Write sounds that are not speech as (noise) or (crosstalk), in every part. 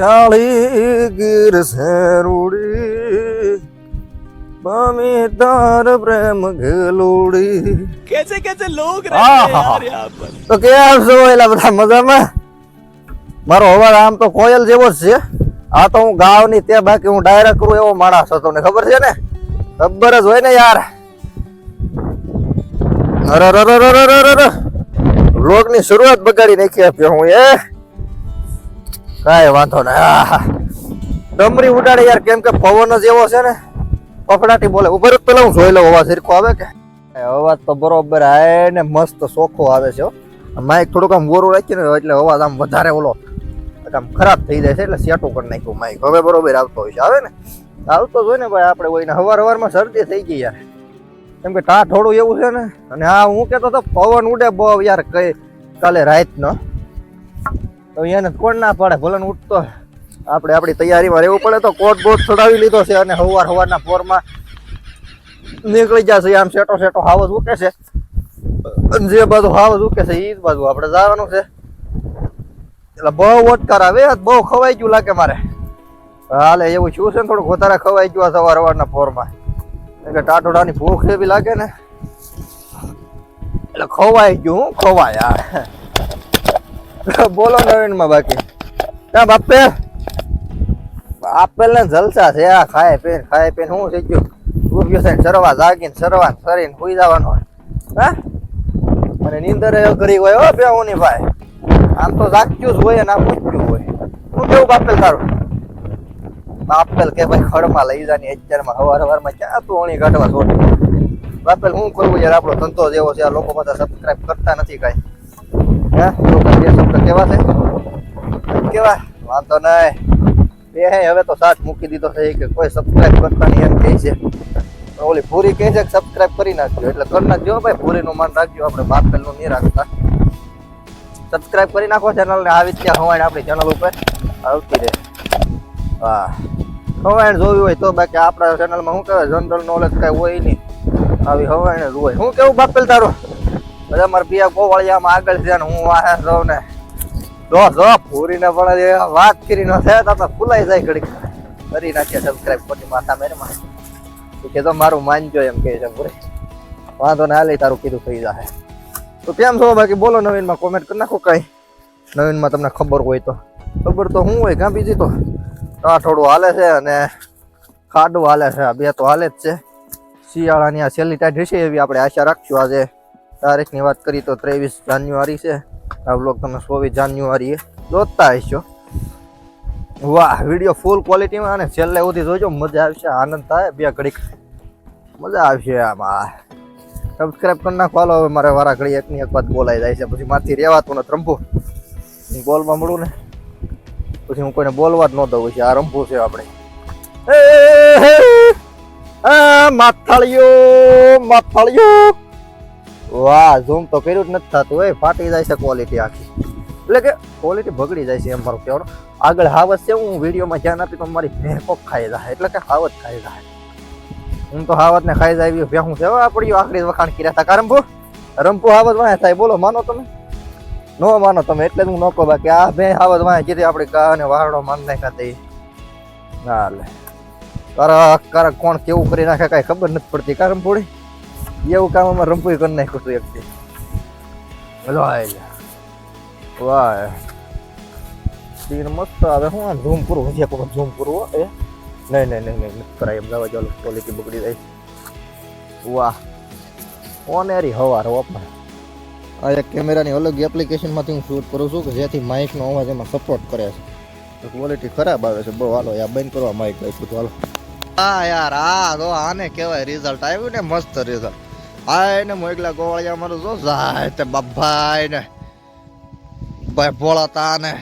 જાળી ગીર સેરુડી બામી તાર પ્રેમ ઘેલુડી કેસે કેસે લોગ તો કેમ છો એલા બધા મજામાં? મારો અવાજ આમ તો કોયલ જેવો જ છે. આ તો હું ગાવની તે બાકી હું ડાયરેક્ટ કરું એવો માણસ હતો. ને ખબર છે ને? ખબર જ હોય ને યાર. અરે ર ર ર ર ર ની શરૂઆત બગાડી નાખી આપ્યો હું એ કાંઈ વાંધો ને ડમરી ઉડાડે યાર, કેમ કે પવન જ એવો છે ને. પફડાટી બોલે. ઉપર જ પેલા હું જોઈ લઉં, અવાજ સરખો આવે કે? અવાજ તો બરોબર આવે ને મસ્ત ચોખ્ખો આવે છે માઇક થોડુંક આમ ગોરું રાખીને એટલે અવાજ આમ વધારે ઓલો આમ ખરાબ થઈ જાય છે, એટલે સેટું કરી નાખ્યું માઇક હવે બરોબર આવતો હોય છે. આવે ને? આવતો હોય ને ભાઈ, આપણે હોય ને હવાર હવારમાં શરદી થઈ ગઈ યાર. કેમ કે ટા થોડું એવું છે ને. અને હા હું કહેતો તો પવન ઉડે બહુ યાર, કઈ કાલે રાતનો. તો એને કોણ ના પડે? ભલે ઉઠતો આપણે આપણી તૈયારીમાં રહેવું પડે તો કોટ બોટ ચડાવી લીધો છે અને હવાર હવારના પોરમાં નીકળી જશે આમ સેટો સેટો હાવજ ઉકે છે. જે બાજુ હાવજ ઉકે છે એ જ બાજુ આપણે જવાનું છે. એટલે બહુ ઓટકાર આવે બહુ ખવાઈ ગયું લાગે મારે. હાલે, એવું શું છે ને થોડુંક વધારે ખવાઈ ગયું સવાર સવારના પોરમાં. એટલે ટાટોડાની ભૂખ એવી લાગે ને. એટલે ખવાઈ ગયું હું ખવાય યાર (laughs) બોલો નવીનમાં બાકી. ક્યાં બાપે. આપેલ ને જલસા છે, આ ખાય પીને ખાય પીને શું થઈ ગયું. ઉભ્યો થઈને સરવા જાગીને સરવા સરીને સુઈ જવાનો હા? અને નીંદર કરી હોય હો, બેહુની ભાઈ. આમ તો જાગ્યું જ હોય અને આ પૂછ્યું હોય. શું કેવું બાપેલ તારું? બાપેલ કે ભાઈ ખડમાં લઈ જાની અત્યારમાં હવાર હવારમાં ક્યાં તું ઓણી કાઢવા છોડી બાપેલ હું કરવું યાર, આપણો ધંધો જેવો છે, આ લોકો બધા સબસ્ક્રાઇબ કરતા નથી કાંઈ. હે? લોકો બે કેવા છે? કેવા? વાંધો નહીં બે હે, હવે તો સાથ મૂકી દીધો છે કે કોઈ સબસ્ક્રાઇબ કરતા નહીં એમ કહે છે. ઓલી ભૂરી કહે છે કે સબસ્ક્રાઇબ કરી નાખજો. એટલે કરી નાખજો ભાઈ, ભૂરીનું માન રાખજો. આપણે બાપેલનું નહીં રાખતા. સબસ્ક્રાઇબ કરી નાખો ચેનલને આવી ત્યાં હવાણ આપણી ચેનલ ઉપર આવતી રહે. હા. હવાણ જોવી હોય તો બાકી આપણા ચેનલમાં શું કહેવાય? જનરલ નોલેજ કાંઈ હોય નહીં. આવી હવાણ હોય. શું કેવું બાપેલ તારું? બધા મારા પિયા ગોવાળિયામાં આગળ છે ને હું વાહે રહું ને જો જો પૂરીને પણ વાત કરી ન થાય, તો ફૂલાઈ જાય ઘડીક. કરી નાખીએ સબસ્ક્રાઇબ પછી માથા મેરમાં. કે તો મારું માનજો એમ કહે છે પૂરી વાંધો ના હાલે, તારું કીધું થઈ જાય તો કેમ છો? બાકી બોલો નવીનમાં કોમેન્ટ કરી નાખો કઈ. નવીનમાં તમને ખબર હોય તો. ખબર તો શું હોય, કાં બીજી તો? આ થોડું હાલે છે અને ખાડું હાલે છે. આ બે તો હાલે જ છે. શિયાળાની આ છેલ્લી ટાઈટ હશે એવી આપણે આશા રાખશું આજે. તારીખની વાત કરી તો ત્રેવીસ જાન્યુઆરી છે. આ બ્લોગ તમે ચોવીસ જાન્યુઆરીએ જોતા હશો. વાહ વીડિયો ફૂલ ક્વોલિટીમાં અને છેલ્લે સુધી જોજો, મજા આવશે, આનંદ થાય, બે ઘડીક મજા આવશે આમાં સબસ્ક્રાઈબ કરી નાખો, હાલો, હવે મારે વારા ઘડી એકની એક વાત બોલાઈ જાય છે, પછી મારથી રહેવાતું ને રંભું હું બોલવા મળું ને, પછી હું કોઈને બોલવા જ ન દઉં છે આ રંભું છે આપણે. માથાળિયો માથાળિયો વાહ ઝૂમ તો કર્યું જ નથી થતું એ ફાટી જાય છે ક્વોલિટી આખી. એટલે કે ક્વોલિટી બગડી જાય છે એમ મારું કહેવાનું. આગળ હાવત છે, હું વિડીયોમાં ધ્યાન આપી તો મારી ભેંકો ખાઈ જાય, એટલે કે હાવત ખાઈ જાય. હું તો હાવતને ખાઈ જાય ભેહું છે આપણી આખરી વખાણ કર્યા હતા. રંભુ રંભુ હાવત વાય થાય, બોલો, માનો તમે? ન માનો તમે, એટલે જ હું ન કહું, બાકી આ બે હાવત વાય કીધી આપણે ગા અને વારડો માન નાખ્યા તે. હાલે કરક કરક કોણ કેવું કરી નાખે કાંઈ ખબર નથી પડતી, કારણ રંભુડી એવું કામ અમારે રંભુએ કરી નાખ્યું હતું એકથી હલો આય વાહ સીન મસ્ત આવે હું આમ ઝૂમ પૂરું હજી એક વખત ઝૂમ પૂરું હો, એ નહીં નહીં નહીં નહીં નથી કરાય એમ જવા ચાલો ક્વોલિટી બગડી જાય વાહ ઓનેરી હવાર ઓપન આ એક કેમેરાની અલગ એપ્લિકેશનમાંથી હું શૂટ કરું છું કે જેથી માઇકનો અવાજ એમાં સપોર્ટ કરે છે ક્વોલિટી ખરાબ આવે છે બહુ હાલો યાર બંધ કરવા માઇક હતું હાલો હા યાર આ તો આને કહેવાય રિઝલ્ટ આવ્યું ને મસ્ત રિઝલ્ટ આ એને મોકલા ગોવાળિયા મારું જો જાય તે બાભાઈ ને ભાઈ ભોળા તા ને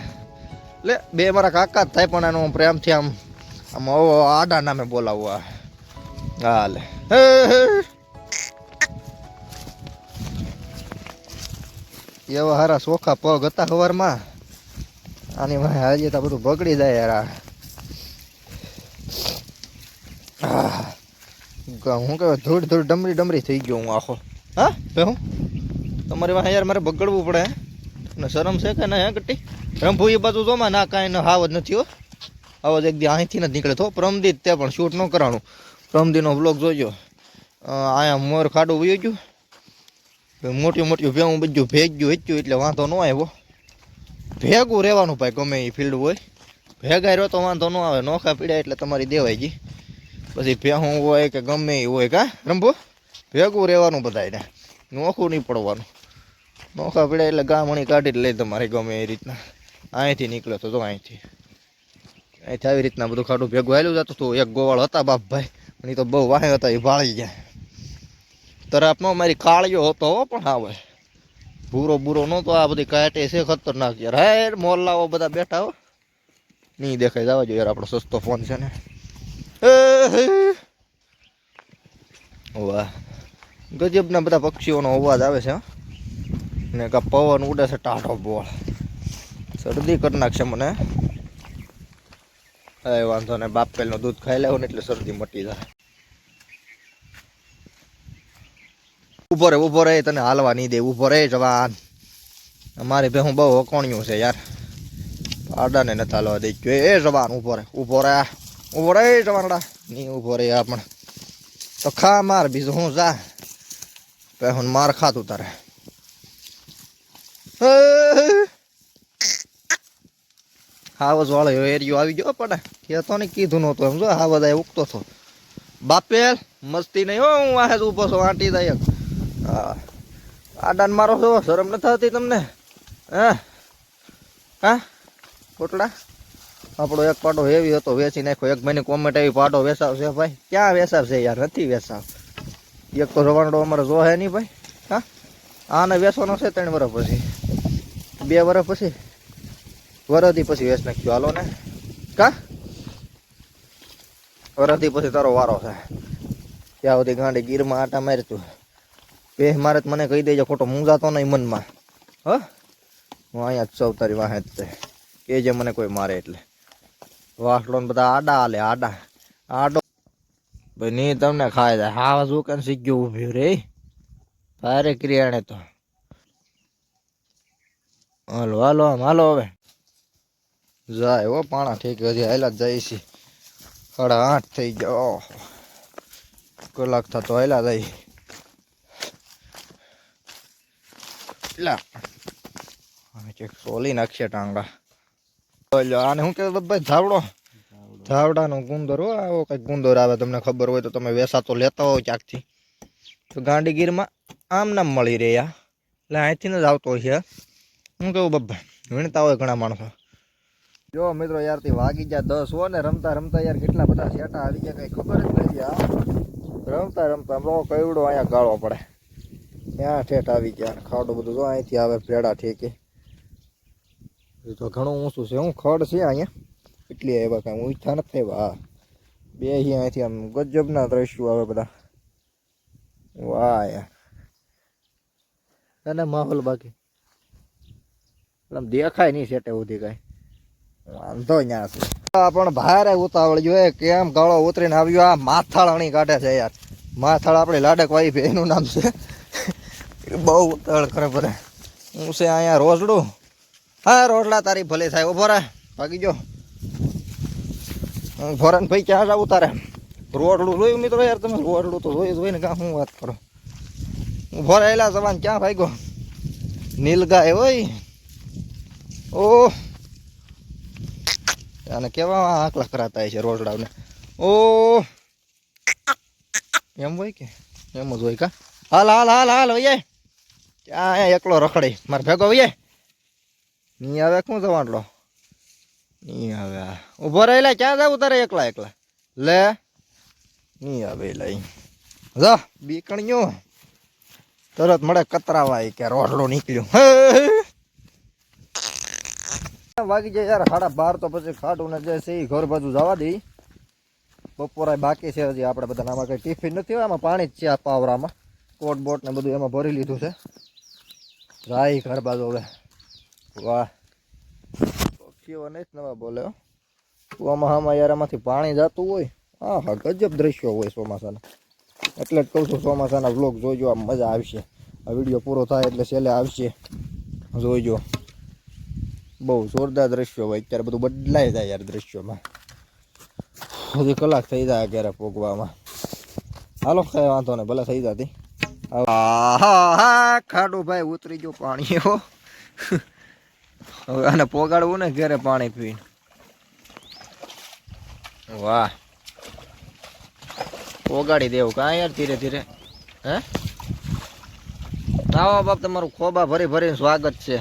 લે, બે મારા કાકા જ થાય પણ એનું પ્રેમથી આમ આમ આડા નામે બોલાવવા હાલે. એવા હારા સોખા પગ હતા સવારમાં આની ભાઈ હાજી તો બધું બગડી જાય યાર હું કહેવાય, ધૂળ ધૂળ ડમરી ડમરી થઈ ગયો હું આખો. હા? ભાઈ હું? તમારી વાંહે યાર મારે બગડવું પડે ને શરમ છે કે ના હે કટી રંભુ એ બાજુ જોમાં ના, કાંઈ ન, હાવ જ નથી, હો. આવો જ એક દી અહીંથી નથી નીકળે તો પ્રમદીત તે પણ શૂટ ન કરાણું. પ્રમદીનો બ્લોગ જોજો અહીંયા મોર ખાડું વયું ગયું. મોટી મોટી ભેગું બધું ભેગ્યું હેચ્યું, એટલે વાંધો ન આવ્યો ભેગું રહેવાનું ભાઈ, ગમે એ ફિલ્ડ હોય. ભેગા રહ્યો તો વાંધો ન આવે, નોખા પીડ્યા એટલે તમારી દેવાય ગઈ. પછી ભેહું હોય કે ગમે એ હોય કા? રંભો ભેગું રહેવાનું બધાને નોખું નહીં પડવાનું. નોખા પડે એટલે ગામણી કાઢી જ લે તમારે ગમે એ રીતના. અહીંથી નીકળ્યો તો જો અહીંથી. અહીંથી આવી રીતના બધું ખાડું ભેગું આવેલું જતું હતું એક ગોવાળ હતા બાપભાઈ. પણ એ તો બહુ વાહે હતા, એ ભાળી ગયા. તરાપનો મારી કાળિયો હતો પણ આવે ભૂરો ભૂરો નહોતો, આ બધી કાંટે છે ખતરનાક યાર. હે, મોલ્લાઓ બધા બેઠા હો. નહીં દેખાય, જવા જોઈએ યાર, આપણો સસ્તો ફોન છે ને. વાહ ગજબના બધા પક્ષીઓનો અવાજ આવે છે ને કા પવન ઉડે છે ટાઢો બોળ. શરદી કરી નાખશે મને. એ વાંધો ને બાપ પેલનું દૂધ ખાઈ લેવું ને એટલે શરદી મટી જાય. ઊભો રે ઊભો રે, તને હાલવા નહીં દે, ઊભો રે, જવાન. અમારી ભેહું બહુ અકોણ્યું છે યાર. પાડાને નથી હાલવા દઈ ગયો. એ જવાન, ઊભો રે ઊભો રે ઊભો રે, જવાનડા. નહીં ઊભો રે આપણે પણ તો ખા માર બીજું હું જા. ભેહું માર ખાતું તારે. હાવજ વાળો એરિયો આવી ગયો પડે કહેતો ને કીધું નહોતું એમ. જો હાવજ આ ઉગતો હતો બાપેલ, મસ્તી નહીં હો, હું વાહે જ ઊભો છું, આંટી દાયક હા. આડાન મારો છો શરમ નથી થતી તમને? હા? હા? કોટડા આપણો એક પાટો હેવી હતો, વેચી નાખ્યો. એક મહિને કોમેન્ટ આવી પાટો વેસાવશે ભાઈ. ક્યાં વેસાવશે યાર? નથી વેસાવ એક તો રવાનડો અમારે જો હે નહીં ભાઈ. હા? આને વેચવાનો છે ત્રણ વર્ષ પછી. બે વર્ષ પછી? વરદી પછી વેચ નાખ્યો. હાલો ને. કા? વરદી પછી તારો વારો છે. ત્યાં સુધી ગાંડી ગીરમાં આટા મારતું બે મારે મને કહી દેજો, ખોટો મૂંઝાતો નહીં મનમાં. હ? હું અહીંયા જ સૌ તારી વાહે જ છે. કે જે મને કોઈ મારે એટલે. વાસડો બધા આડા હાલે, આડા. આડો. નહીં તમને ખાય જાય. હા શું શીખ ગયું ઉભ્યું રે ભારે ક્રિયાણે તો. હાલો હાલો, આમ હાલો હવે. જાય હો પાણા ઠીક, હજી હાલા જાય છે સાડા આઠ થઈ ગયો. કલાક થતો હાલા જાય. લા. ચેક સોલી નાખશે ટાંગા. ઓલો આને શું કહેવાય ભાઈ ધાવડો. ધાવડાનો ગુંદર હો, આવો કંઈક ગુંદર આવે તમને ખબર હોય તો તમે વેસા તો લેતા હોય ક્યાંકથી. તો ગાંડીગીરમાં આમ નામ મળી રહે યા એટલે અહીંથી જ આવતો હોય છે હું કેવું બબ્બા વીણતા હોય ઘણા માણસો. જો મિત્રો યારથી વાગી ગયા દસ હો ને, રમતા રમતા યાર કેટલા બધા શેટા આવી ગયા, કઈ ખબર જ નથી આ. રમતા રમતા બહુ કયવડો અહીંયા ગાળો પડે. ત્યાં ઠેઠ આવી ગયા, ખાડો બધું જો અહીંથી આવે ભેડા ઠેકે. તો ઘણું ઊંચું છે. હું ખડ છે અહીંયા. એટલી આવ્યા કાંઈ ઊંચા નથી આવ્યા હા. બે અહીંયાથી આમ ગજબના દ્રશ્યો આવે બધા. વાહ યાર. અને માહોલ બાકી. આમ દેખાય નહીં સેટે સુધી કાંઈ. વાંધો ન્યા છે. પણ ભારે ઉતાવળ જોઈએ કેમ ગાળો ઉતરીને આવ્યો? આ માથાળ અણી કાઢે છે યાર. માથાળ આપણી લાડક વાઈ એનું નામ છે. (laughs) બહુ ઉતાવળ કરે ભરે હું છે અહીંયા રોજડું. હા, રોટલા તારી ભલે થાય. ઊભો રે, ભાગી જો. ભોરાન ભાઈ ક્યાં જાવ તારે? રોટલું જોયું મિત્રો યાર તમે? રોટલું તો જોઈ જોઈને કાં હું વાત કરો? હું રહેલા જવાન, ક્યાં ભાગ્યો? નીલગાય હોય? ઓ અને કેવા આંકલા કરાતા છે રોજડાને ઓ એમ હોય કે? એમ જ હોય કા? હાલ હાલ હાલ હાલ હોય ક્યાં એકલો રખડે. મારે ભેગો હોય નહીં આવે શું જવાડલો નહીં આવે. ઊભો રહેલા ક્યાં જાવ તારે એકલા એકલા? લે. નહીં આવે લઈ. જો બીકણ્યું તરત મળે કતરાવાય કે રોટલો નીકળ્યું. વાગી જાય યાર, સાડા બાર તો પછી ખાટું ને જે છે એ ઘર બાજુ જવા દઈ બપોરાય બાકી છે હજી આપણે બધા આમાં કઈ ટિફિન નથી આમાં પાણી જ છે આ પાવરામાં. કોટ બોટ ને બધું એમાં ભરી લીધું છે. રાઈ ઘર બાજુ હવે. પાણી જતું હોય હા ગજબ દ્રશ્યો હોય ચોમાસાના. એટલે જ કહું છું, ચોમાસાના વ્લોગ જોઈજો આમ મજા આવશે. આ વીડિયો પૂરો થાય એટલે છેલ્લે આવશે. જોઈજો બહુ જોરદાર દ્રશ્યો હોય, અત્યારે બધું બદલાઈ જાય યાર દ્રશ્યોમાં. હજી કલાક થઈ જાય ક્યારે પોગવામાં. હાલો, કઈ વાંધો નહીં, ભલે થઈ જતી ખાડો ભાઈ ઉતરી ગયો પાણી, હો. હવે આને પોગાડવું ને ઘરે પાણી પીને વાહ પોગાડી દેવું કાં યાર ધીરે ધીરે હે આવો બાપ તમારું ખોબા ભરી ભરીને સ્વાગત છે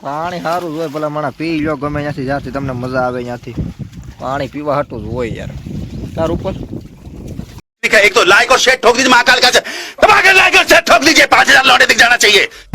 પાણી સારું જ હોય ભલા મને પી લો ગમે ત્યાંથી જ્યાંથી તમને મજા આવે ત્યાંથી પાણી પીવા હાટું જ હોય યાર તાર ઉપર ठीक है एक तो लाइक और शेयर ठोक दीजिए महाकाल का दबा के लाइक और शेयर ठोक दीजिए पांच हजार लौटे दिख जाना चाहिए